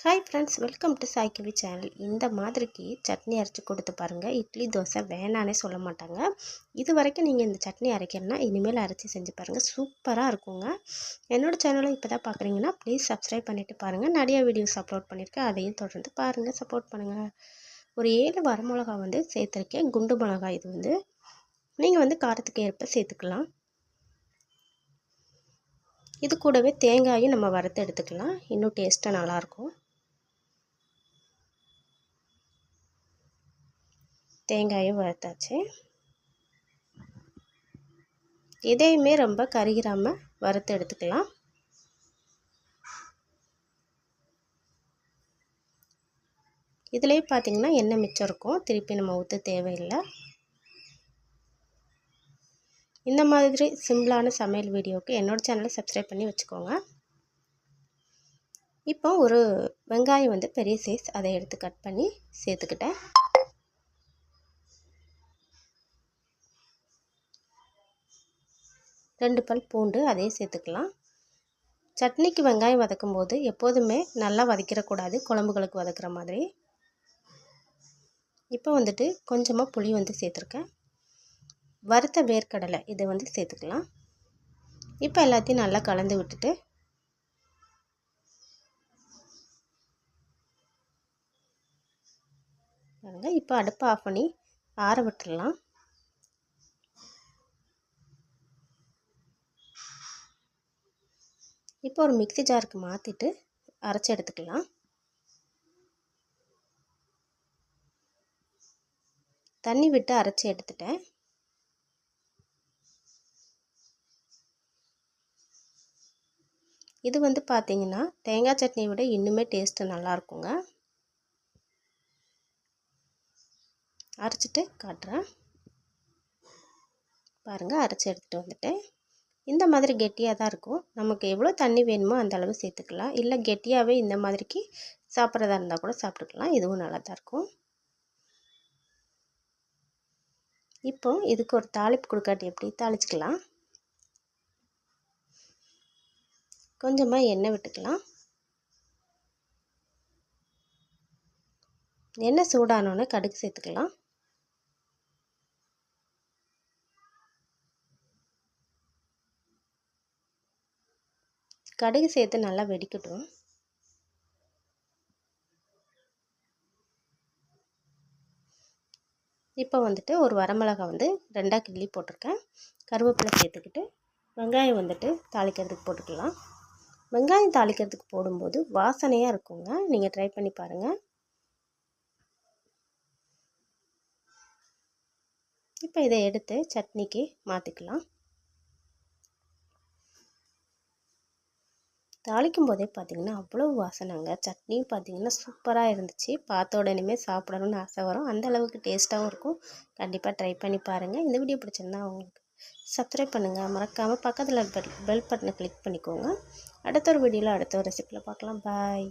Hi friends welcome to Saikavi channel இந்த மாதிரிக்கு சட்னி அரைச்சி கொடுத்து பாருங்கள் இட்லி தோசை வேணானே சொல்ல மாட்டாங்க. இது வரைக்கும் நீங்கள் இந்த சட்னி அரைக்கணும்னா இனிமேல் அரைச்சி செஞ்சு பாருங்கள் சூப்பராக இருக்குங்க. என்னோடய சேனலை இப்போ தான் பார்க்குறீங்கன்னா ப்ளீஸ் சப்ஸ்கிரைப் பண்ணிவிட்டு பாருங்கள் நிறைய வீடியோஸ் அப்லோட் பண்ணியிருக்கேன். அதையும் தொடர்ந்து பாருங்கள் சப்போர்ட் பண்ணுங்கள் ஒரு ஏழு வரமிளகா வந்து சேர்த்துருக்கேன். குண்டு மிளகா இது வந்து. நீங்கள் வந்து காரத்துக்கு ஏற்ப சேர்த்துக்கலாம். இது கூடவே தேங்காயும் நம்ம வறுத்து எடுத்துக்கலாம். இன்னும் டேஸ்ட்டாக நல்லாயிருக்கும். தேங்காயும் வறுத்தாச்சு. இதையுமே ரொம்ப கருகிராமல் வறுத்து எடுத்துக்கலாம். இதுலேயே பார்த்திங்கன்னா எண்ணெய் மிச்சம் இருக்கும். திருப்பி நம்ம ஊற்ற தேவையில்லை. இந்த மாதிரி சிம்பிளான சமையல் வீடியோவுக்கு என்னோடய சேனலை சப்ஸ்கிரைப் பண்ணி வச்சுக்கோங்க. இப்போ ஒரு வெங்காயம் வந்து பெரிய சைஸ் அதை எடுத்து கட் பண்ணி சேர்த்துக்கிட்டேன். ரெண்டு பல் பூண்டு அதையும் சேர்த்துக்கலாம். சட்னிக்கு வெங்காயம் வதக்கும் போது எப்போதுமே நல்லா வதக்கிடக்கூடாது குழம்புகளுக்கு வதக்குற மாதிரி. இப்போ வந்துட்டு கொஞ்சமாக புளி வந்து சேர்த்துருக்கேன். வறுத்த வேர்க்கடலை இதை வந்து சேர்த்துக்கலாம். இப்போ எல்லாத்தையும் நல்லா கலந்து விட்டுட்டு பாருங்கள் இப்போ அடுப்பை ஆஃப் பண்ணி ஆற விட்டுடலாம். இப்போ ஒரு மிக்சி ஜாருக்கு மாற்றிட்டு அரைச்சி எடுத்துக்கலாம். தண்ணி விட்டு அரைச்சி எடுத்துட்டேன். இது வந்து பார்த்திங்கன்னா தேங்காய் சட்னியை விட இன்னுமே டேஸ்ட்டு நல்லாயிருக்குங்க. அரைச்சிட்டு காட்டுறேன். பாருங்கள் அரைச்சி எடுத்துகிட்டு வந்துட்டேன். இந்த மாதிரி கெட்டியாக தான் இருக்கும். நமக்கு எவ்வளோ தண்ணி வேணுமோ அந்த அளவு சேர்த்துக்கலாம். இல்லை கெட்டியாகவே இந்த மாதிரிக்கு சாப்பிட்றதா இருந்தால் கூட சாப்பிட்டுக்கலாம். இதுவும் நல்லா தான் இருக்கும். இப்போ இதுக்கு ஒரு தாளிப்பு கொடுக்காட்டி எப்படி தாளிச்சிக்கலாம்? கொஞ்சமாக எண்ணெய் விட்டுக்கலாம். எண்ணெய் சூடானோன்னே கடுகு சேர்த்துக்கலாம். கடுகு சேர்த்து நல்லா வெடிக்கட்டும். இப்போ வந்துட்டு ஒரு வரமிளகா வந்து ரெண்டாக கிள்ளி போட்டிருக்கேன். கருவேப்பிலை சேர்த்துக்கிட்டு வெங்காயம் வந்துட்டு தாளிக்கிறதுக்கு போட்டுக்கலாம். வெங்காயம் தாளிக்கிறதுக்கு போடும்போது வாசனையாக இருக்குங்க. நீங்கள் ட்ரை பண்ணி பாருங்கள் இப்போ இதை எடுத்து சட்னிக்கு மாற்றிக்கலாம் தாளிக்கும் போதே பார்த்திங்கன்னா அவ்வளோ வாசனைங்க. சட்னியும் பார்த்திங்கன்னா சூப்பராக இருந்துச்சு. பார்த்த உடனே சாப்பிடணும்னு ஆசை வரும். அந்த அளவுக்கு டேஸ்ட்டாகவும் இருக்கும். கண்டிப்பாக ட்ரை பண்ணி பாருங்கள் இந்த வீடியோ பிடிச்சிருந்தா உங்களுக்கு சப்ஸ்கிரைப் பண்ணுங்கள் மறக்காமல் பக்கத்தில் பெல் பெல் பட்டனை கிளிக் பண்ணிக்கோங்க. அடுத்த ஒரு வீடியோவில் அடுத்த ஒரு ரெசிப்பியில் பார்க்கலாம். பாய்